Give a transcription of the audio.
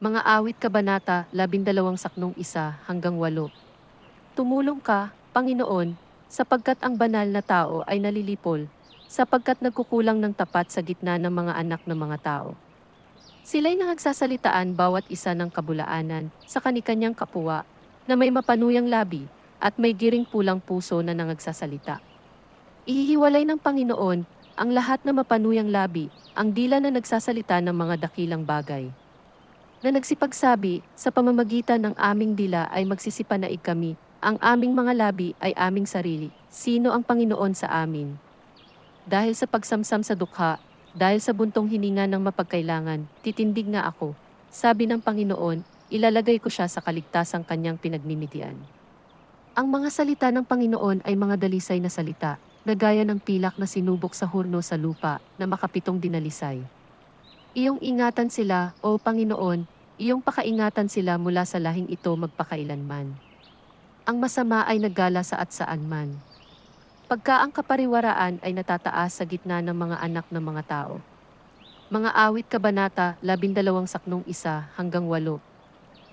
Mga awit kabanata, 12 saknong isa hanggang 8. Tumulong ka, Panginoon, sapagkat ang banal na tao ay nalilipol, sapagkat nagkukulang ng tapat sa gitna ng mga anak ng mga tao. Sila'y nagsasalitaan bawat isa ng kabulaanan sa kanikanyang kapwa na may mapanuyang labi at may giring pulang puso na nangagsasalita. Ihihiwalay ng Panginoon ang lahat na mapanuyang labi, ang dila na nagsasalita ng mga dakilang bagay. Na nagsipagsabi, sa pamamagitan ng aming dila ay magsisipanaig kami, ang aming mga labi ay aming sarili. Sino ang Panginoon sa amin? Dahil sa pagsamsam sa dukha, dahil sa buntong hininga ng mapagkailangan, titindig nga ako. Sabi ng Panginoon, ilalagay ko siya sa kaligtasang kanyang pinagmimitian. Ang mga salita ng Panginoon ay mga dalisay na salita, na gaya ng pilak na sinubok sa hurno sa lupa na makapitong dinalisay. Iyong ingatan sila, O Panginoon, iyong pakaingatan sila mula sa lahing ito magpakailanman. Ang masama ay naggala sa at saan man. Pagka ang kapariwaraan ay natataas sa gitna ng mga anak ng mga tao. Mga awit kabanata, labindalawang saknong isa hanggang walo.